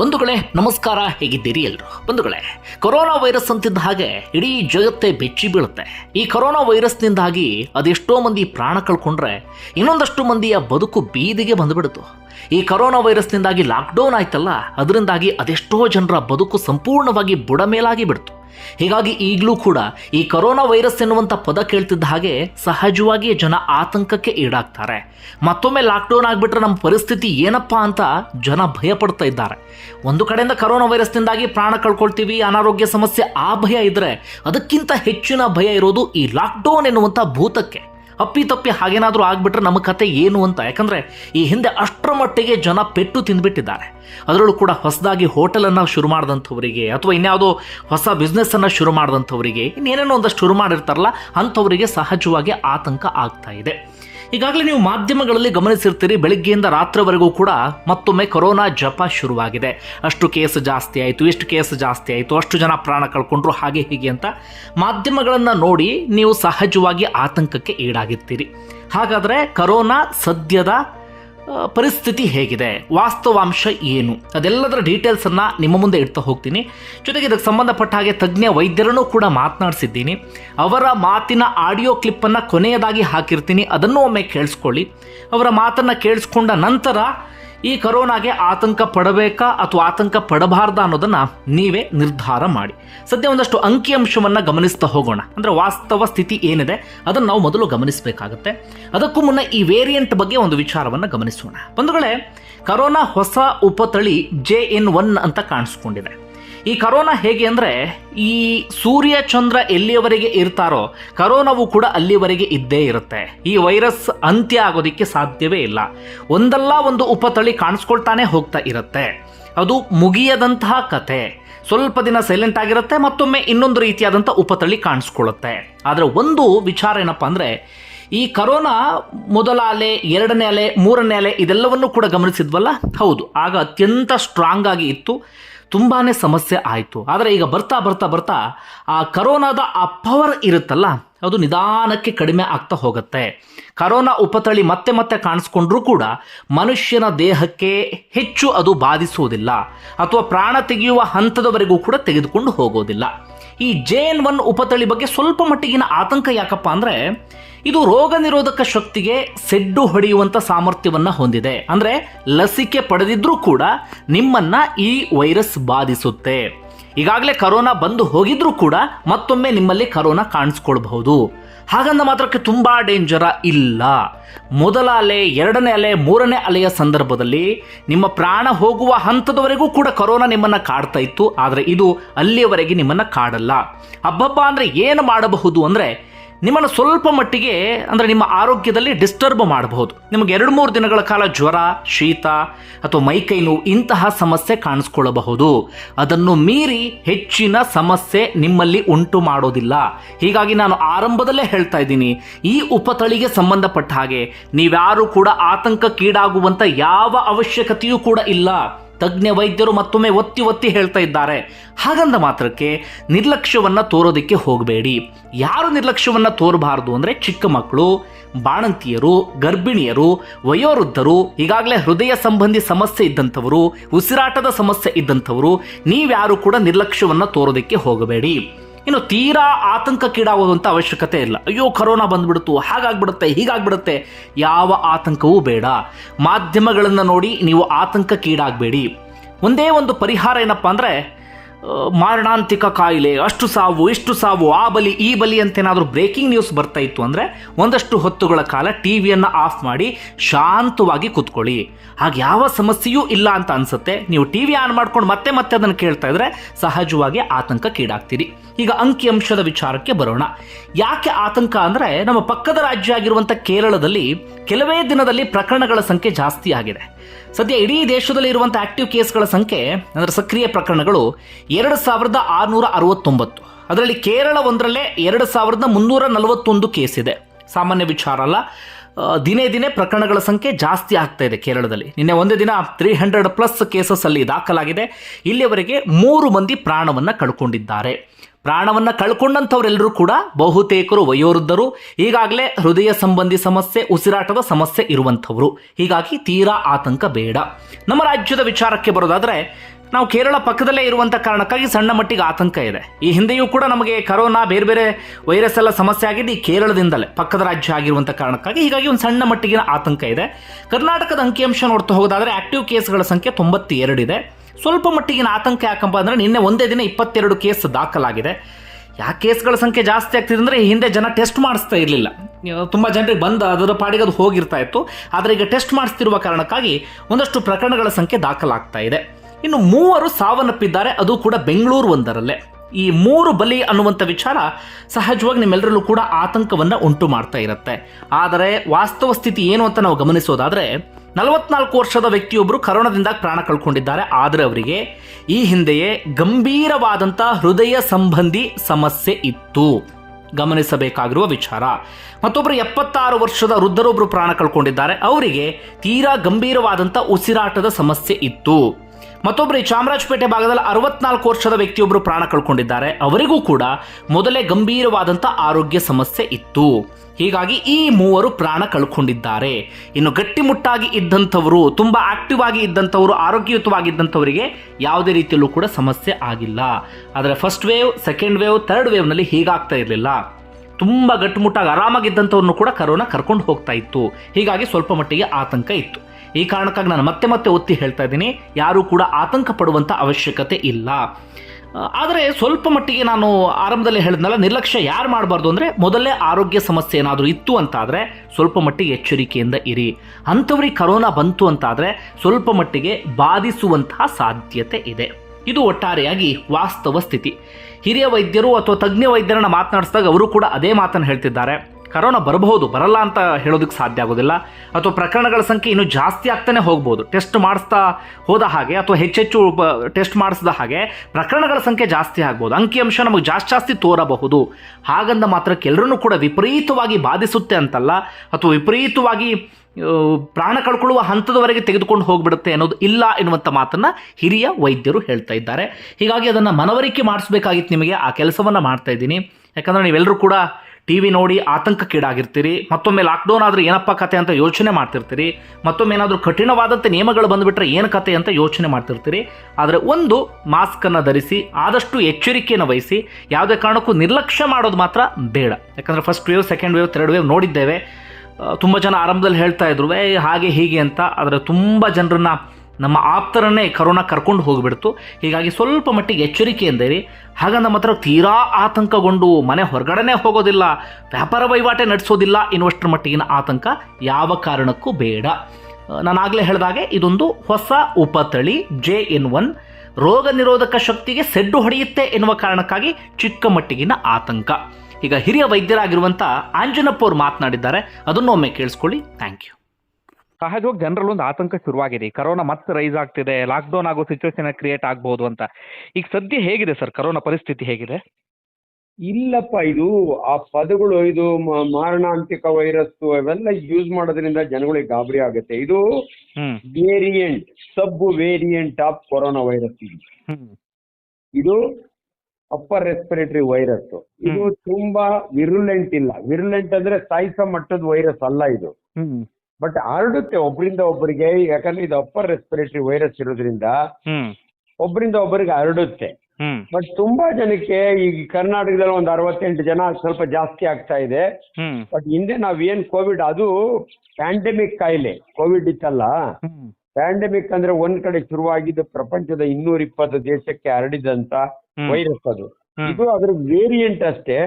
ಬಂಧುಗಳೇ, ನಮಸ್ಕಾರ, ಹೇಗಿದ್ದೀರಿ ಎಲ್ಲರೂ ಬಂಧುಗಳೇ, ಕೊರೋನಾ ವೈರಸ್ ಅಂತಿದ್ದ ಹಾಗೆ ಇಡೀ ಜಗತ್ತೇ ಬೆಚ್ಚಿ ಬೀಳುತ್ತೆ. ಈ ಕೊರೋನಾ ವೈರಸ್ನಿಂದಾಗಿ ಅದೆಷ್ಟೋ ಮಂದಿ ಪ್ರಾಣ ಕಳ್ಕೊಂಡ್ರೆ ಇನ್ನೊಂದಷ್ಟು ಮಂದಿಯ ಬದುಕು ಬೀದಿಗೆ ಬಂದುಬಿಡ್ತು ಈ ಕೊರೋನಾ ವೈರಸ್ನಿಂದಾಗಿ ಲಾಕ್ಡೌನ್ ಆಯ್ತಲ್ಲ, ಅದರಿಂದಾಗಿ ಅದೆಷ್ಟೋ ಜನರ ಬದುಕು ಸಂಪೂರ್ಣವಾಗಿ ಬುಡಮೇಲಾಗಿ ಬಿಡ್ತು. ಹೀಗಾಗಿ ಈಗಲೂ ಕೂಡ ಈ ಕೊರೋನಾ ವೈರಸ್ ಎನ್ನುವಂಥ ಪದ ಕೇಳ್ತಿದ್ದ ಹಾಗೆ ಸಹಜವಾಗಿ ಜನ ಆತಂಕಕ್ಕೆ ಈಡಾಗ್ತಾರೆ. ಮತ್ತೊಮ್ಮೆ ಲಾಕ್ಡೌನ್ ಆಗಿಬಿಟ್ರೆ ನಮ್ಮ ಪರಿಸ್ಥಿತಿ ಏನಪ್ಪ ಅಂತ ಜನ ಭಯ ಪಡ್ತಾ ಇದ್ದಾರೆ. ಒಂದು ಕಡೆಯಿಂದ ಕರೋನಾ ವೈರಸ್ನಿಂದಾಗಿ ಪ್ರಾಣ ಕಳ್ಕೊಳ್ತೀವಿ, ಅನಾರೋಗ್ಯ ಸಮಸ್ಯೆ ಆ ಭಯ ಇದ್ದರೆ ಅದಕ್ಕಿಂತ ಹೆಚ್ಚಿನ ಭಯ ಇರೋದು ಈ ಲಾಕ್ಡೌನ್ ಎನ್ನುವಂಥ ಭೂತಕ್ಕೆ. ಅಪ್ಪಿ ತಪ್ಪಿ ಹಾಗೇನಾದರೂ ಆಗಿಬಿಟ್ರೆ ನಮ್ಮ ಕತೆ ಏನು ಅಂತ. ಯಾಕಂದರೆ ಈ ಹಿಂದೆ ಅಷ್ಟರ ಮಟ್ಟಿಗೆ ಜನ ಪೆಟ್ಟು ತಿಂದುಬಿಟ್ಟಿದ್ದಾರೆ. ಅದರಲ್ಲೂ ಕೂಡ ಹೊಸದಾಗಿ ಹೋಟೆಲನ್ನು ಶುರು ಮಾಡಿದಂಥವರಿಗೆ ಅಥವಾ ಇನ್ಯಾವುದೋ ಹೊಸ ಬಿಸ್ನೆಸ್ಸನ್ನು ಶುರು ಮಾಡಿದಂಥವರಿಗೆ ಇನ್ನೇನೇನೋ ಒಂದಷ್ಟು ಶುರು ಮಾಡಿರ್ತಾರಲ್ಲ, ಅಂಥವರಿಗೆ ಸಹಜವಾಗಿ ಆತಂಕ ಆಗ್ತಾ ಇದೆ. ಈಗಾಗಲೇ ನೀವು ಮಾಧ್ಯಮಗಳಲ್ಲಿ ಗಮನಿಸಿರ್ತೀರಿ, ಬೆಳಗ್ಗೆಯಿಂದ ರಾತ್ರಿವರೆಗೂ ಕೂಡ ಮತ್ತೊಮ್ಮೆ ಕೊರೋನಾ ಜಪ ಶುರುವಾಗಿದೆ. ಅಷ್ಟು ಕೇಸ್ ಜಾಸ್ತಿ ಆಯಿತು, ಇಷ್ಟು ಕೇಸ್ ಜಾಸ್ತಿ ಆಯಿತು, ಅಷ್ಟು ಜನ ಪ್ರಾಣ ಕಳ್ಕೊಂಡ್ರು ಹಾಗೆ ಹೀಗೆ ಅಂತ ಮಾಧ್ಯಮಗಳನ್ನು ನೋಡಿ ನೀವು ಸಹಜವಾಗಿ ಆತಂಕಕ್ಕೆ ಈಡಾಗಿರ್ತೀರಿ. ಹಾಗಾದರೆ ಕರೋನಾ ಸದ್ಯದ ಪರಿಸ್ಥಿತಿ ಹೇಗಿದೆ? ವಾಸ್ತವಾಂಶ ಏನು? ಅದೆಲ್ಲದರ ಡೀಟೇಲ್ಸನ್ನು ನಿಮ್ಮ ಮುಂದೆ ಇಡ್ತಾ ಹೋಗ್ತೀನಿ. ಜೊತೆಗೆ ಇದಕ್ಕೆ ಸಂಬಂಧಪಟ್ಟ ಹಾಗೆ ತಜ್ಞ ವೈದ್ಯರನ್ನು ಕೂಡ ಮಾತನಾಡಿಸಿದ್ದೀನಿ. ಅವರ ಮಾತಿನ ಆಡಿಯೋ ಕ್ಲಿಪ್ಪನ್ನು ಕೊನೆಯದಾಗಿ ಹಾಕಿರ್ತೀನಿ. ಅದನ್ನು ಒಮ್ಮೆ ಕೇಳಿಸ್ಕೊಳ್ಳಿ. ಅವರ ಮಾತನ್ನು ಕೇಳಿಸ್ಕೊಂಡ ನಂತರ ಈ ಕರೋನಾಗೆ ಆತಂಕ ಪಡಬೇಕಾ ಅಥವಾ ಆತಂಕ ಪಡಬಾರ್ದಾ ಅನ್ನೋದನ್ನ ನೀವೇ ನಿರ್ಧಾರ ಮಾಡಿ. ಸದ್ಯ ಒಂದಷ್ಟು ಅಂಕಿಅಂಶವನ್ನು ಗಮನಿಸ್ತಾ ಹೋಗೋಣ. ಅಂದರೆ ವಾಸ್ತವ ಸ್ಥಿತಿ ಏನಿದೆ, ಅದನ್ನು ನಾವು ಮೊದಲು ಗಮನಿಸಬೇಕಾಗುತ್ತೆ. ಅದಕ್ಕೂ ಮುನ್ನ ಈ ವೇರಿಯಂಟ್ ಬಗ್ಗೆ ಒಂದು ವಿಚಾರವನ್ನು ಗಮನಿಸೋಣ. ಬಂಧುಗಳೇ, ಕರೋನಾ ಹೊಸ ಉಪತಳಿ ಜೆ ಎನ್ ಒನ್ ಅಂತ ಕಾಣಿಸ್ಕೊಂಡಿದೆ. ಈ ಕರೋನಾ ಹೇಗೆ ಅಂದರೆ, ಈ ಸೂರ್ಯ ಚಂದ್ರ ಎಲ್ಲಿಯವರೆಗೆ ಇರ್ತಾರೋ, ಕರೋನಾವು ಕೂಡ ಅಲ್ಲಿವರೆಗೆ ಇದ್ದೇ ಇರುತ್ತೆ. ಈ ವೈರಸ್ ಅಂತ್ಯ ಆಗೋದಕ್ಕೆ ಸಾಧ್ಯವೇ ಇಲ್ಲ. ಒಂದಲ್ಲ ಒಂದು ಉಪತಳಿ ಕಾಣಿಸ್ಕೊಳ್ತಾನೆ ಹೋಗ್ತಾ ಇರುತ್ತೆ. ಅದು ಮುಗಿಯದಂತಹ ಕತೆ ಸ್ವಲ್ಪ ದಿನ ಸೈಲೆಂಟ್ ಆಗಿರುತ್ತೆ, ಮತ್ತೊಮ್ಮೆ ಇನ್ನೊಂದು ರೀತಿಯಾದಂಥ ಉಪತಳಿ ಕಾಣಿಸ್ಕೊಳ್ಳುತ್ತೆ ಆದರೆ ಒಂದು ವಿಚಾರ ಏನಪ್ಪ ಅಂದರೆ, ಈ ಕರೋನಾ ಮೊದಲ ಅಲೆ, ಎರಡನೇ ಅಲೆ, ಮೂರನೇ ಅಲೆ ಇದೆಲ್ಲವನ್ನು ಕೂಡ ಗಮನಿಸಿದ್ವಲ್ಲ? ಹೌದು. ಆಗ ಅತ್ಯಂತ ಸ್ಟ್ರಾಂಗ್ ಆಗಿ ಇತ್ತು. ತುಂಬಾ ಸಮಸ್ಯೆ ಆಯಿತು. ಆದರೆ ಈಗ ಬರ್ತಾ ಬರ್ತಾ ಬರ್ತಾ ಆ ಕರೋನಾದ ಆ ಪವರ್ ಇರುತ್ತಲ್ಲ, ಅದು ನಿಧಾನಕ್ಕೆ ಕಡಿಮೆ ಆಗ್ತಾ ಹೋಗುತ್ತೆ. ಕರೋನಾ ಉಪತಳಿ ಮತ್ತೆ ಮತ್ತೆ ಕಾಣಿಸ್ಕೊಂಡ್ರೂ ಕೂಡ ಮನುಷ್ಯನ ದೇಹಕ್ಕೆ ಹೆಚ್ಚು ಅದು ಬಾಧಿಸುವುದಿಲ್ಲ ಅಥವಾ ಪ್ರಾಣ ತೆಗೆಯುವ ಹಂತದವರೆಗೂ ಕೂಡ ತೆಗೆದುಕೊಂಡು ಹೋಗೋದಿಲ್ಲ. ಈ ಜೆ ಎನ್ ಒನ್ ಉಪತಳಿ ಬಗ್ಗೆ ಸ್ವಲ್ಪ ಮಟ್ಟಿಗಿನ ಆತಂಕ ಯಾಕಪ್ಪ ಅಂದರೆ ಇದು ರೋಗ ನಿರೋಧಕ ಶಕ್ತಿಗೆ ಸೆಡ್ಡು ಹೊಡೆಯುವಂಥ ಸಾಮರ್ಥ್ಯವನ್ನು ಹೊಂದಿದೆ. ಅಂದರೆ ಲಸಿಕೆ ಪಡೆದಿದ್ರೂ ಕೂಡ ನಿಮ್ಮನ್ನ ಈ ವೈರಸ್ ಬಾಧಿಸುತ್ತೆ. ಈಗಾಗಲೇ ಕರೋನಾ ಬಂದು ಹೋಗಿದ್ರೂ ಕೂಡ ಮತ್ತೊಮ್ಮೆ ನಿಮ್ಮಲ್ಲಿ ಕರೋನಾ ಕಾಣಿಸ್ಕೊಳ್ಬಹುದು. ಹಾಗಂದ ಮಾತ್ರಕ್ಕೆ ತುಂಬ ಡೇಂಜರ ಇಲ್ಲ. ಮೊದಲ ಅಲೆ, ಎರಡನೇ ಅಲೆ, ಮೂರನೇ ಅಲೆಯ ಸಂದರ್ಭದಲ್ಲಿ ನಿಮ್ಮ ಪ್ರಾಣ ಹೋಗುವ ಹಂತದವರೆಗೂ ಕೂಡ ಕರೋನಾ ನಿಮ್ಮನ್ನು ಕಾಡ್ತಾ ಇತ್ತು, ಆದರೆ ಇದು ಅಲ್ಲಿಯವರೆಗೆ ನಿಮ್ಮನ್ನು ಕಾಡಲ್ಲ. ಹಬ್ಬಬ್ಬ ಅಂದರೆ ಏನು ಮಾಡಬಹುದು ಅಂದ್ರೆ ನಿಮ್ಮನ್ನು ಸ್ವಲ್ಪ ಮಟ್ಟಿಗೆ, ಅಂದರೆ ನಿಮ್ಮ ಆರೋಗ್ಯದಲ್ಲಿ ಡಿಸ್ಟರ್ಬ್ ಮಾಡಬಹುದು. ನಿಮಗೆ ಎರಡು ಮೂರು ದಿನಗಳ ಕಾಲ ಜ್ವರ, ಶೀತ ಅಥವಾ ಮೈಕೈ ನೋವು ಇಂತಹ ಸಮಸ್ಯೆ ಕಾಣಿಸ್ಕೊಳ್ಳಬಹುದು. ಅದನ್ನು ಮೀರಿ ಹೆಚ್ಚಿನ ಸಮಸ್ಯೆ ನಿಮ್ಮಲ್ಲಿ ಉಂಟು ಮಾಡೋದಿಲ್ಲ. ಹೀಗಾಗಿ ನಾನು ಆರಂಭದಲ್ಲೇ ಹೇಳ್ತಾ ಇದ್ದೀನಿ, ಈ ಉಪತಳಿಗೆ ಸಂಬಂಧಪಟ್ಟ ಹಾಗೆ, ನೀವ್ಯಾರು ಕೂಡ ಆತಂಕಕ್ಕೀಡಾಗುವಂಥ ಯಾವ ಅವಶ್ಯಕತೆಯೂ ಕೂಡ ಇಲ್ಲ. ತಜ್ಞ ವೈದ್ಯರು ಮತ್ತೊಮ್ಮೆ ಒತ್ತಿ ಒತ್ತಿ ಹೇಳ್ತಾ ಇದ್ದಾರೆ. ಹಾಗಂದ ಮಾತ್ರಕ್ಕೆ ನಿರ್ಲಕ್ಷ್ಯವನ್ನ ತೋರೋದಕ್ಕೆ ಹೋಗಬೇಡಿ. ಯಾರು ನಿರ್ಲಕ್ಷ್ಯವನ್ನ ತೋರಬಾರದು ಅಂದ್ರೆ ಚಿಕ್ಕ ಮಕ್ಕಳು, ಬಾಣಂತಿಯರು, ಗರ್ಭಿಣಿಯರು, ವಯೋವೃದ್ಧರು, ಈಗಾಗಲೇ ಹೃದಯ ಸಂಬಂಧಿ ಸಮಸ್ಯೆ ಇದ್ದಂಥವರು, ಉಸಿರಾಟದ ಸಮಸ್ಯೆ ಇದ್ದಂಥವರು, ನೀವ್ಯಾರು ಕೂಡ ನಿರ್ಲಕ್ಷ್ಯವನ್ನ ತೋರೋದಕ್ಕೆ ಹೋಗಬೇಡಿ. ಇನ್ನು ತೀರಾ ಆತಂಕಕ್ಕೀಡಾಗುವಂಥ ಅವಶ್ಯಕತೆ ಇಲ್ಲ. ಅಯ್ಯೋ, ಕರೋನಾ ಬಂದ್ಬಿಡ್ತು, ಹಾಗಾಗ್ಬಿಡುತ್ತೆ, ಹೀಗಾಗ್ಬಿಡುತ್ತೆ. ಯಾವ ಆತಂಕವೂ ಬೇಡ. ಮಾಧ್ಯಮಗಳನ್ನು ನೋಡಿ ನೀವು ಆತಂಕಕ್ಕೀಡಾಗಬೇಡಿ. ಒಂದೇ ಒಂದು ಪರಿಹಾರ ಏನಪ್ಪ ಅಂದರೆ ಮಾರಣಾಂತಿಕ ಕಾಯಿಲೆ, ಅಷ್ಟು ಸಾವು, ಇಷ್ಟು ಸಾವು, ಆ ಬಲಿ, ಈ ಬಲಿ ಅಂತ ಏನಾದರೂ ಬ್ರೇಕಿಂಗ್ ನ್ಯೂಸ್ ಬರ್ತಾ ಇತ್ತು ಅಂದರೆ ಒಂದಷ್ಟು ಹೊತ್ತುಗಳ ಕಾಲ ಟಿ ವಿಯನ್ನು ಆಫ್ ಮಾಡಿ ಶಾಂತವಾಗಿ ಕೂತ್ಕೊಳ್ಳಿ. ಹಾಗೆ ಯಾವ ಸಮಸ್ಯೆಯೂ ಇಲ್ಲ ಅಂತ ಅನ್ಸುತ್ತೆ. ನೀವು ಟಿ ವಿ ಆನ್ ಮಾಡ್ಕೊಂಡು ಮತ್ತೆ ಮತ್ತೆ ಅದನ್ನು ಕೇಳ್ತಾ ಇದ್ರೆ ಸಹಜವಾಗಿ ಆತಂಕಕ್ಕೀಡಾಗ್ತೀರಿ ಈಗ ಅಂಕಿಅಂಶದ ವಿಚಾರಕ್ಕೆ ಬರೋಣ. ಯಾಕೆ ಆತಂಕ ಅಂದರೆ ನಮ್ಮ ಪಕ್ಕದ ರಾಜ್ಯ ಆಗಿರುವಂಥ ಕೇರಳದಲ್ಲಿ ಕೆಲವೇ ದಿನದಲ್ಲಿ ಪ್ರಕರಣಗಳ ಸಂಖ್ಯೆ ಜಾಸ್ತಿ ಆಗಿದೆ. ಸದ್ಯ ಇಡೀ ದೇಶದಲ್ಲಿ ಇರುವಂಥ ಆಕ್ಟಿವ್ ಕೇಸ್ಗಳ ಸಂಖ್ಯೆ, ಅಂದರೆ ಸಕ್ರಿಯ ಪ್ರಕರಣಗಳು ಎರಡು ಸಾವಿರದ ಆರುನೂರ ಅರವತ್ತೊಂಬತ್ತು. ಅದರಲ್ಲಿ ಕೇರಳ ಒಂದರಲ್ಲೇ ಎರಡು ಸಾವಿರದ ಮುನ್ನೂರ ನಲವತ್ತೊಂದು ಕೇಸ್ ಇದೆ. ಸಾಮಾನ್ಯ ವಿಚಾರ ಅಲ್ಲ. ದಿನೇ ದಿನೇ ಪ್ರಕರಣಗಳ ಸಂಖ್ಯೆ ಜಾಸ್ತಿ ಆಗ್ತಾ ಇದೆ ಕೇರಳದಲ್ಲಿ. ನಿನ್ನೆ ಒಂದೇ ದಿನ ತ್ರೀ ಹಂಡ್ರೆಡ್ ಪ್ಲಸ್ ಕೇಸಸ್ ಅಲ್ಲಿ ದಾಖಲಾಗಿದೆ. ಇಲ್ಲಿಯವರೆಗೆ ಮೂರು ಮಂದಿ ಪ್ರಾಣವನ್ನು ಕಳ್ಕೊಂಡಿದ್ದಾರೆ. ಪ್ರಾಣವನ್ನ ಕಳ್ಕೊಂಡಂಥವರೆಲ್ಲರೂ ಕೂಡ ಬಹುತೇಕರು ವಯೋವೃದ್ಧರು, ಈಗಾಗಲೇ ಹೃದಯ ಸಂಬಂಧಿ ಸಮಸ್ಯೆ, ಉಸಿರಾಟದ ಸಮಸ್ಯೆ ಇರುವಂಥವರು. ಹೀಗಾಗಿ ತೀರಾ ಆತಂಕ ಬೇಡ. ನಮ್ಮ ರಾಜ್ಯದ ವಿಚಾರಕ್ಕೆ ಬರೋದಾದರೆ, ನಾವು ಕೇರಳ ಪಕ್ಕದಲ್ಲೇ ಇರುವಂಥ ಕಾರಣಕ್ಕಾಗಿ ಸಣ್ಣ ಮಟ್ಟಿಗೆ ಆತಂಕ ಇದೆ. ಈ ಹಿಂದೆಯೂ ಕೂಡ ನಮಗೆ ಕರೋನಾ ಬೇರೆ ಬೇರೆ ವೈರಸ್ ಎಲ್ಲ ಸಮಸ್ಯೆ ಆಗಿದ್ದು ಈ ಕೇರಳದಿಂದಲೇ, ಪಕ್ಕದ ರಾಜ್ಯ ಆಗಿರುವಂಥ ಕಾರಣಕ್ಕಾಗಿ ಹೀಗಾಗಿ ಒಂದು ಸಣ್ಣ ಮಟ್ಟಿಗಿನ ಆತಂಕ ಇದೆ. ಕರ್ನಾಟಕದ ಅಂಕಿಅಂಶ ನೋಡ್ತಾ ಹೋಗೋದಾದರೆ ಆಕ್ಟಿವ್ ಕೇಸ್ಗಳ ಸಂಖ್ಯೆ ತೊಂಬತ್ತೆರಡಿದೆ ಸ್ವಲ್ಪ ಮಟ್ಟಿಗಿನ ಆತಂಕ ಯಾಕಪ್ಪ ಅಂದರೆ ನಿನ್ನೆ ಒಂದೇ ದಿನ ಇಪ್ಪತ್ತೆರಡು ಕೇಸ್ ದಾಖಲಾಗಿದೆ. ಯಾಕೆ ಕೇಸ್ಗಳ ಸಂಖ್ಯೆ ಜಾಸ್ತಿ ಆಗ್ತಿದೆ ಅಂದರೆ ಹಿಂದೆ ಜನ ಟೆಸ್ಟ್ ಮಾಡಿಸ್ತಾ ಇರಲಿಲ್ಲ. ತುಂಬ ಜನರಿಗೆ ಬಂದು ಅದರ ಪಾಡಿಗೆ ಅದು ಹೋಗಿರ್ತಾ ಇತ್ತು. ಆದರೆ ಈಗ ಟೆಸ್ಟ್ ಮಾಡಿಸ್ತಿರುವ ಕಾರಣಕ್ಕಾಗಿ ಒಂದಷ್ಟು ಪ್ರಕರಣಗಳ ಸಂಖ್ಯೆ ದಾಖಲಾಗ್ತಾ ಇದೆ. ಇನ್ನು ಮೂವರು ಸಾವನ್ನಪ್ಪಿದ್ದಾರೆ, ಅದು ಕೂಡ ಬೆಂಗಳೂರು ಒಂದರಲ್ಲೇ. ಈ ಮೂರು ಬಲಿ ಅನ್ನುವಂಥ ವಿಚಾರ ಸಹಜವಾಗಿ ನಿಮ್ಮೆಲ್ಲರಲ್ಲೂ ಕೂಡ ಆತಂಕವನ್ನು ಉಂಟು ಮಾಡ್ತಾ ಇರುತ್ತೆ. ಆದರೆ ವಾಸ್ತವ ಸ್ಥಿತಿ ಏನು ಅಂತ ನಾವು ಗಮನಿಸೋದಾದರೆ, ನಲವತ್ನಾಲ್ಕು ವರ್ಷದ ವ್ಯಕ್ತಿಯೊಬ್ಬರು ಕರೋನಾದಿಂದ ಪ್ರಾಣ ಕಳ್ಕೊಂಡಿದ್ದಾರೆ. ಆದರೆ ಅವರಿಗೆ ಈ ಹಿಂದೆಯೇ ಗಂಭೀರವಾದಂಥ ಹೃದಯ ಸಂಬಂಧಿ ಸಮಸ್ಯೆ ಇತ್ತು. ಗಮನಿಸಬೇಕಾಗಿರುವ ವಿಚಾರ. ಮತ್ತೊಬ್ಬರು ಎಪ್ಪತ್ತಾರು ವರ್ಷದ ವೃದ್ಧರೊಬ್ಬರು ಪ್ರಾಣ ಕಳ್ಕೊಂಡಿದ್ದಾರೆ. ಅವರಿಗೆ ತೀರಾ ಗಂಭೀರವಾದಂಥ ಉಸಿರಾಟದ ಸಮಸ್ಯೆ ಇತ್ತು. ಮತ್ತೊಬ್ಬರು ಈ ಚಾಮರಾಜಪೇಟೆ ಭಾಗದಲ್ಲಿ ಅರವತ್ನಾಲ್ಕು ವರ್ಷದ ವ್ಯಕ್ತಿಯೊಬ್ಬರು ಪ್ರಾಣ ಕಳ್ಕೊಂಡಿದ್ದಾರೆ. ಅವರಿಗೂ ಕೂಡ ಮೊದಲೇ ಗಂಭೀರವಾದಂಥ ಆರೋಗ್ಯ ಸಮಸ್ಯೆ ಇತ್ತು. ಹೀಗಾಗಿ ಈ ಮೂವರು ಪ್ರಾಣ ಕಳ್ಕೊಂಡಿದ್ದಾರೆ. ಇನ್ನು ಗಟ್ಟಿಮುಟ್ಟಾಗಿ ಇದ್ದಂಥವರು, ತುಂಬ ಆಕ್ಟಿವ್ ಆಗಿ ಇದ್ದಂಥವರು, ಆರೋಗ್ಯಯುತವಾಗಿದ್ದಂಥವರಿಗೆ ಯಾವುದೇ ರೀತಿಯಲ್ಲೂ ಕೂಡ ಸಮಸ್ಯೆ ಆಗಿಲ್ಲ. ಆದರೆ first wave second wave third ವೇವ್ನಲ್ಲಿ ಹೀಗಾಗ್ತಾ ಇರಲಿಲ್ಲ. ತುಂಬ ಗಟ್ಟುಮುಟ್ಟಾಗಿ ಆರಾಮಾಗಿದ್ದಂಥವ್ರನ್ನು ಕೂಡ ಕರೋನಾ ಕರ್ಕೊಂಡು ಹೋಗ್ತಾ ಇತ್ತು. ಹೀಗಾಗಿ ಸ್ವಲ್ಪ ಮಟ್ಟಿಗೆ ಆತಂಕ ಇತ್ತು. ಈ ಕಾರಣಕ್ಕಾಗಿ ನಾನು ಮತ್ತೆ ಮತ್ತೆ ಒತ್ತಿ ಹೇಳ್ತಾ ಇದ್ದೀನಿ, ಯಾರೂ ಕೂಡ ಆತಂಕ ಪಡುವಂಥ ಅವಶ್ಯಕತೆ ಇಲ್ಲ. ಆದರೆ ಸ್ವಲ್ಪ ಮಟ್ಟಿಗೆ ನಾನು ಆರಂಭದಲ್ಲಿ ಹೇಳಿದ್ನಲ್ಲ, ನಿರ್ಲಕ್ಷ್ಯ ಯಾರು ಮಾಡಬಾರ್ದು ಅಂದರೆ ಮೊದಲೇ ಆರೋಗ್ಯ ಸಮಸ್ಯೆ ಏನಾದರೂ ಇತ್ತು ಅಂತಾದರೆ ಸ್ವಲ್ಪ ಮಟ್ಟಿಗೆ ಎಚ್ಚರಿಕೆಯಿಂದ ಇರಿ. ಅಂಥವ್ರಿಗೆ ಕರೋನಾ ಬಂತು ಅಂತಾದರೆ ಸ್ವಲ್ಪ ಮಟ್ಟಿಗೆ ಬಾಧಿಸುವಂತಹ ಸಾಧ್ಯತೆ ಇದೆ. ಇದು ಒಟ್ಟಾರೆಯಾಗಿ ವಾಸ್ತವ ಸ್ಥಿತಿ. ಹಿರಿಯ ವೈದ್ಯರು ಅಥವಾ ತಜ್ಞ ವೈದ್ಯರನ್ನ ಮಾತನಾಡಿಸಿದಾಗ ಅವರು ಕೂಡ ಅದೇ ಮಾತನ್ನು ಹೇಳ್ತಿದ್ದಾರೆ. ಕರೋನಾ ಬರಬಹುದು, ಬರಲ್ಲ ಅಂತ ಹೇಳೋದಕ್ಕೆ ಸಾಧ್ಯ ಆಗೋದಿಲ್ಲ. ಅಥವಾ ಪ್ರಕರಣಗಳ ಸಂಖ್ಯೆ ಇನ್ನೂ ಜಾಸ್ತಿ ಆಗ್ತಾನೆ ಹೋಗ್ಬೋದು. ಟೆಸ್ಟ್ ಮಾಡಿಸ್ತಾ ಹೋದ ಹಾಗೆ ಅಥವಾ ಹೆಚ್ಚೆಚ್ಚು ಟೆಸ್ಟ್ ಮಾಡಿಸಿದ ಹಾಗೆ ಪ್ರಕರಣಗಳ ಸಂಖ್ಯೆ ಜಾಸ್ತಿ ಆಗ್ಬೋದು. ಅಂಕಿಅಂಶ ನಮಗೆ ಜಾಸ್ತಿ ಜಾಸ್ತಿ ತೋರಬಹುದು. ಹಾಗಂದ ಮಾತ್ರ ಎಲ್ಲರನ್ನೂ ಕೂಡ ವಿಪರೀತವಾಗಿ ಬಾಧಿಸುತ್ತೆ ಅಂತಲ್ಲ, ಅಥವಾ ವಿಪರೀತವಾಗಿ ಪ್ರಾಣ ಕಳ್ಕೊಳ್ಳುವ ಹಂತದವರೆಗೆ ತೆಗೆದುಕೊಂಡು ಹೋಗ್ಬಿಡುತ್ತೆ ಅನ್ನೋದು ಇಲ್ಲ ಎನ್ನುವಂಥ ಮಾತನ್ನು ಹಿರಿಯ ವೈದ್ಯರು ಹೇಳ್ತಾ ಇದ್ದಾರೆ. ಹೀಗಾಗಿ ಅದನ್ನು ಮನವರಿಕೆ ಮಾಡಿಸ್ಬೇಕಾಗಿತ್ತು ನಿಮಗೆ, ಆ ಕೆಲಸವನ್ನು ಮಾಡ್ತಾ ಇದ್ದೀನಿ. ಯಾಕಂದರೆ ನೀವೆಲ್ಲರೂ ಕೂಡ ಟಿ ವಿ ನೋಡಿ ಆತಂಕಕ್ಕೀಡಾಗಿರ್ತೀರಿ, ಮತ್ತೊಮ್ಮೆ ಲಾಕ್ಡೌನ್ ಆದರೆ ಏನಪ್ಪ ಕತೆ ಅಂತ ಯೋಚನೆ ಮಾಡ್ತಿರ್ತೀರಿ, ಮತ್ತೊಮ್ಮೆ ಏನಾದರೂ ಕಠಿಣವಾದಂಥ ನಿಯಮಗಳು ಬಂದುಬಿಟ್ರೆ ಏನು ಕತೆ ಅಂತ ಯೋಚನೆ ಮಾಡ್ತಿರ್ತೀರಿ. ಆದರೆ ಒಂದು ಮಾಸ್ಕನ್ನು ಧರಿಸಿ, ಆದಷ್ಟು ಎಚ್ಚರಿಕೆಯನ್ನು ವಹಿಸಿ, ಯಾವುದೇ ಕಾರಣಕ್ಕೂ ನಿರ್ಲಕ್ಷ್ಯ ಮಾಡೋದು ಮಾತ್ರ ಬೇಡ. ಯಾಕಂದರೆ first wave second wave third wave ನೋಡಿದ್ದೇವೆ. ತುಂಬ ಜನ ಆರಂಭದಲ್ಲಿ ಹೇಳ್ತಾ ಇದ್ರು ಹಾಗೆ ಹೀಗೆ ಅಂತ. ಆದರೆ ತುಂಬ ಜನರನ್ನ ನಮ್ಮ ಆಪ್ತರನ್ನೇ ಕರೋನಾ ಕರ್ಕೊಂಡು ಹೋಗಿಬಿಡ್ತು. ಹೀಗಾಗಿ ಸ್ವಲ್ಪ ಮಟ್ಟಿಗೆ ಎಚ್ಚರಿಕೆ ಇರಿ ಹಾಗೆ ನಮ್ಮ ಹತ್ರ ತೀರಾ ಆತಂಕಗೊಂಡು ಮನೆ ಹೊರಗಡೆನೇ ಹೋಗೋದಿಲ್ಲ, ವ್ಯಾಪಾರ ವಹಿವಾಟೆ ನಡೆಸೋದಿಲ್ಲ ಎನ್ನುವಷ್ಟರ ಮಟ್ಟಿಗಿನ ಆತಂಕ ಯಾವ ಕಾರಣಕ್ಕೂ ಬೇಡ. ನಾನಾಗಲೇ ಹೇಳಿದಾಗೆ ಇದೊಂದು ಹೊಸ ಉಪತಳಿ, ಜೆ ಎನ್ ಒನ್, ರೋಗ ನಿರೋಧಕ ಶಕ್ತಿಗೆ ಸೆಡ್ಡು ಹೊಡೆಯುತ್ತೆ ಎನ್ನುವ ಕಾರಣಕ್ಕಾಗಿ ಚಿಕ್ಕ ಮಟ್ಟಿಗಿನ ಆತಂಕ. ಈಗ ಹಿರಿಯ ವೈದ್ಯರಾಗಿರುವಂಥ ಆಂಜನಪ್ಪ ಅವರು ಮಾತನಾಡಿದ್ದಾರೆ ಅದನ್ನು ಒಮ್ಮೆ ಕೇಳಿಸ್ಕೊಳ್ಳಿ. Thank you. ಸಹಜವಾಗಿ ಜನರಲ್ಲಿ ಒಂದು ಆತಂಕ ಶುರುವಾಗಿದೆ. ಈ ಕರೋನಾ ಮತ್ತೆ ರೈಸ್ ಆಗ್ತಿದೆ ಲಾಕ್ಡೌನ್ ಆಗೋ ಸಿಚುವೇಶನ್ ಕ್ರಿಯೇಟ್ ಆಗ್ಬಹುದು ಅಂತ. ಈಗ ಸದ್ಯ ಹೇಗಿದೆ ಸರ್ ಕರೋನಾ ಪರಿಸ್ಥಿತಿ ಹೇಗಿದೆ? ಇಲ್ಲಪ್ಪ ಇದು ಆ ಪದಗಳು ಇದು ಮಾರಣಾಂತಿಕ ವೈರಸ್ ಅವೆಲ್ಲ ಯೂಸ್ ಮಾಡೋದ್ರಿಂದ ಜನಗಳಿಗೆ ಗಾಬರಿ ಆಗುತ್ತೆ. ಇದು variant sub variant of corona virus ಇದು. ಅಪ್ಪರ್ ರೆಸ್ಪಿರೇಟರಿ ವೈರಸ್ ಇದು ತುಂಬಾ ವಿರುಲೆಂಟ್ ಇಲ್ಲ. ವಿರುಲೆಂಟ್ ಅಂದ್ರೆ ಸಾಯಿಸ ಮಟ್ಟದ ವೈರಸ್ ಅಲ್ಲ ಇದು. ಬಟ್ ಹರಡುತ್ತೆ ಒಬ್ಬರಿಂದ ಒಬ್ಬರಿಗೆ ಯಾಕಂದ್ರೆ ಇದು ಅಪ್ಪರ್ ರೆಸ್ಪಿರೇಟರಿ ವೈರಸ್ ಇರೋದ್ರಿಂದ ಒಬ್ಬರಿಂದ ಒಬ್ಬರಿಗೆ ಹರಡುತ್ತೆ ಬಟ್ ತುಂಬಾ ಜನಕ್ಕೆ ಈಗ ಕರ್ನಾಟಕದಲ್ಲಿ ಒಂದು ಅರವತ್ತೆಂಟು ಜನ ಸ್ವಲ್ಪ ಜಾಸ್ತಿ ಆಗ್ತಾ ಇದೆ. ಬಟ್ ಹಿಂದೆ ನಾವೇನ್ ಕೋವಿಡ್ ಅದು ಪ್ಯಾಂಡಮಿಕ್ ಕಾಯಿಲೆ. ಕೋವಿಡ್ ಇತ್ತಲ್ಲ? ಪ್ಯಾಂಡೆಮಿಕ್ ಪ್ಯಾಂಡಮಿಕ್ ಅಂದ್ರೆ ಒಂದ್ ಕಡೆ ಶುರುವಾಗಿದ್ದು ಪ್ರಪಂಚದ ಇನ್ನೂರ ಇಪ್ಪತ್ತು ದೇಶಕ್ಕೆ ಹರಡಿದಂತ ವೈರಸ್ ಅದು. ಇದು ಅದ್ರ ವೇರಿಯಂಟ್ ಅಷ್ಟೇ.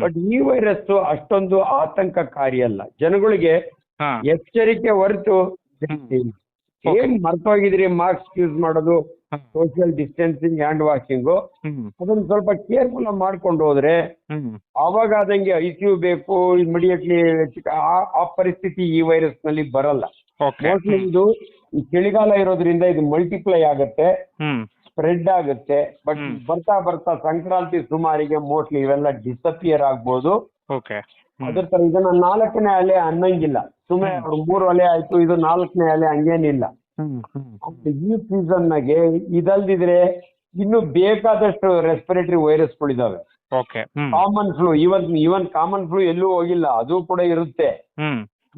ಬಟ್ ಈ ವೈರಸ್ ಅಷ್ಟೊಂದು ಆತಂಕಕಾರಿ ಅಲ್ಲ. ಜನಗಳಿಗೆ ಹಾ. ಎಚ್ಚರಿಕೆ ಹೊರತು. ಏನ್ ಮರ್ತೋಗಿದ್ರಿ ಮಾಸ್ಕ್ ಯೂಸ್ ಮಾಡೋದು. ಸೋಷಿಯಲ್ ಡಿಸ್ಟೆನ್ಸಿಂಗ್ ಹ್ಯಾಂಡ್ ವಾಷಿಂಗು ಅದನ್ನ ಸ್ವಲ್ಪ ಕೇರ್ಫುಲ್ ಮಾಡ್ಕೊಂಡು ಹೋದ್ರೆ ಅವಾಗ ಅದಂಗೆ ಆದಂಗೆ ಐ ಸಿ ಯು ಬೇಕು ಇಮಿಡಿಯೇಟ್ಲಿ ಆ ಪರಿಸ್ಥಿತಿ ಈ ವೈರಸ್ನಲ್ಲಿ ಬರಲ್ಲ. ಇದು ಚಳಿಗಾಲ ಇರೋದ್ರಿಂದ ಇದು ಮಲ್ಟಿಪ್ಲೈ ಆಗುತ್ತೆ ಸ್ಪ್ರೆಡ್ ಆಗುತ್ತೆ ಬಟ್ ಬರ್ತಾ ಬರ್ತಾ ಸಂಕ್ರಾಂತಿ ಸುಮಾರಿಗೆ ಮೋಸ್ಟ್ಲಿ ಇವೆಲ್ಲ ಡಿಸಪಿಯರ್ ಆಗ್ಬೋದು. ಅದ್ರ ತರ ಇದನ್ನ ನಾಲ್ಕನೇ ಅಲೆ ಅನ್ನಂಗಿಲ್ಲ. ಸುಮ್ಮನೆ ಅವ್ರು ಮೂರು ಅಲೆ ಆಯ್ತು ಇದು ನಾಲ್ಕನೇ ಅಲೆ ಹಂಗೇನಿಲ್ಲ. ಈ ಸೀಸನ್ ನಾಗೆ ಇದಲ್ದಿದ್ರೆ ಇನ್ನು ಬೇಕಾದಷ್ಟು ರೆಸ್ಪಿರೇಟರಿ ವೈರಸ್ ಗಳಿದಾವೆ. Common flu even even common flu ಎಲ್ಲೂ ಹೋಗಿಲ್ಲ ಅದು ಕೂಡ ಇರುತ್ತೆ.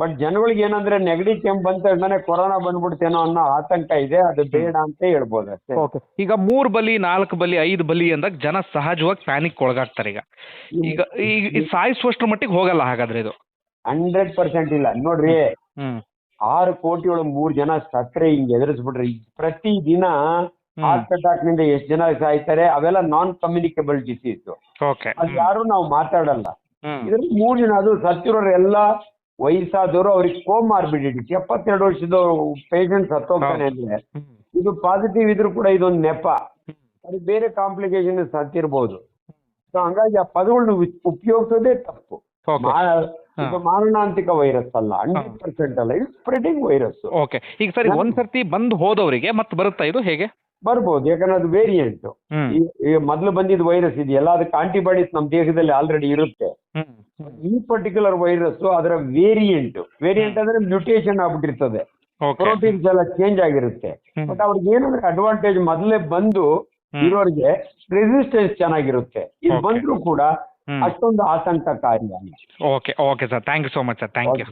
ಬಟ್ ಜನಗಳಿಗೆ ಏನಂದ್ರೆ ನೆಗಡಿ ಕೆಂಪು ಬಂದ ತಕ್ಷಣ ಕೊರೋನಾ ಬಂದ್ಬಿಡ್ತೇನೋ ಅನ್ನೋ ಆತಂಕ ಇದೆ. ಅದು ಬೇಡ ಅಂತ ಹೇಳ್ಬೋದು ಅಷ್ಟೇ. ಓಕೆ ಈಗ ಮೂರ್ ಬಲಿ ನಾಲ್ಕು ಬಲಿ ಐದು ಬಲಿ ಅಂದಾಗ ಜನ ಸಹಜವಾಗಿ ಪ್ಯಾನಿಕ್ ಒಳಗಾಗ್ತಾರೆ ಈಗ. ಈಗ ಈಗ ಸಾಯಿಸುವಷ್ಟು ಸಾಯಿಸುವಷ್ಟರ ಮಟ್ಟಿಗೆ ಹೋಗಲ್ಲ ಹಾಗಾದ್ರೆ ಇದು. ಹಂಡ್ರೆಡ್ ಪರ್ಸೆಂಟ್ ಇಲ್ಲ. ನೋಡ್ರಿ ಆರು ಕೋಟಿ ಒಳಗೆ ಮೂರ್ ಜನ ಸತ್ರೆ ಹಿಂಗ್ ಎದುರಿಸ್ಬಿಟ್ರಿ ಪ್ರತಿ ದಿನ ಹಾರ್ಟ್ ಅಟ್ಯಾಕ್ನಿಂದ ಎಷ್ಟು ಜನ ಸಾಯ್ತಾರೆ ಅವೆಲ್ಲ ನಾನ್ ಕಮ್ಯುನಿಕೇಬಲ್ ಡಿಸೀಸ್ ಅದು ಯಾರು ನಾವು ಮಾತಾಡಲ್ಲ. ಇದ್ರಲ್ಲಿ ಮೂರ್ ಜನ ಅದು ಸತ್ತಿರೋರು ಎಲ್ಲ ವಯಸ್ಸಾದವರು ಅವ್ರಿಗೆ ಕೋಮಾರ್ಬಿಡಿಟಿ ಎಪ್ಪತ್ತೆರಡು ವರ್ಷದ ಪೇಷಂಟ್ ಸತ್ತೋಗ್ತಾನೆ ಅಂದ್ರೆ ಇದು ಪಾಸಿಟಿವ್ ಇದ್ರೂ ಕೂಡ ಇದೊಂದು ನೆಪ. ಅದು ಬೇರೆ ಕಾಂಪ್ಲಿಕೇಶನ್ ಸತ್ತಿರ್ಬೋದು. ಸೊ ಹಂಗಾಗಿ ಆ ಪದಗಳನ್ನ ಉಪಯೋಗಿಸೋದೇ ತಪ್ಪು. ಮಾರಣಾಂತಿಕ ವೈರಸ್ ಅಲ್ಲ ಹಂಡ್ರೆಡ್ ಪರ್ಸೆಂಟ್ ಅಲ್ಲ ಇದು ಸ್ಪ್ರೆಡಿಂಗ್ ವೈರಸ್ ಓಕೆ ಈಗ ಸರಿ ಒಂದ್ ಸರ್ತಿ ಬಂದು ಹೋದವರಿಗೆ ಮತ್ತೆ ಬರುತ್ತಾ ಇದು ಹೇಗೆ? ಬರ್ಬೋದು ಯಾಕಂದ್ರೆ ಅದು ವೇರಿಯಂಟ್ ಮೊದಲು ಬಂದಿದ್ದ ವೈರಸ್ ಇದೆಯಲ್ಲ ಅದಕ್ಕೆ ಆಂಟಿಬಾಡೀಸ್ ನಮ್ಮ ದೇಹದಲ್ಲಿ ಆಲ್ರೆಡಿ ಇರುತ್ತೆ. ಈ ಪರ್ಟಿಕ್ಯುಲರ್ ವೈರಸ್ ಅದರ ವೇರಿಯಂಟ್ ವೇರಿಯಂಟ್ ಅಂದ್ರೆ ಮ್ಯೂಟೇಷನ್ ಆಗ್ಬಿಟ್ಟಿರ್ತದೆ. ಪ್ರೋಟೀನ್ಸ್ ಎಲ್ಲ ಚೇಂಜ್ ಆಗಿರುತ್ತೆ. ಬಟ್ ಅವ್ರಿಗೆ ಏನಂದ್ರೆ ಅಡ್ವಾಂಟೇಜ್ ಮೊದಲೇ ಬಂದು ಇರೋರಿಗೆ ರೆಸಿಸ್ಟೆನ್ಸ್ ಚೆನ್ನಾಗಿರುತ್ತೆ. ಇದು ಬಂದ್ರು ಕೂಡ ಅಷ್ಟೊಂದು ಆತಂಕಕಾರಿ okay okay sir thank you so much sir thank you.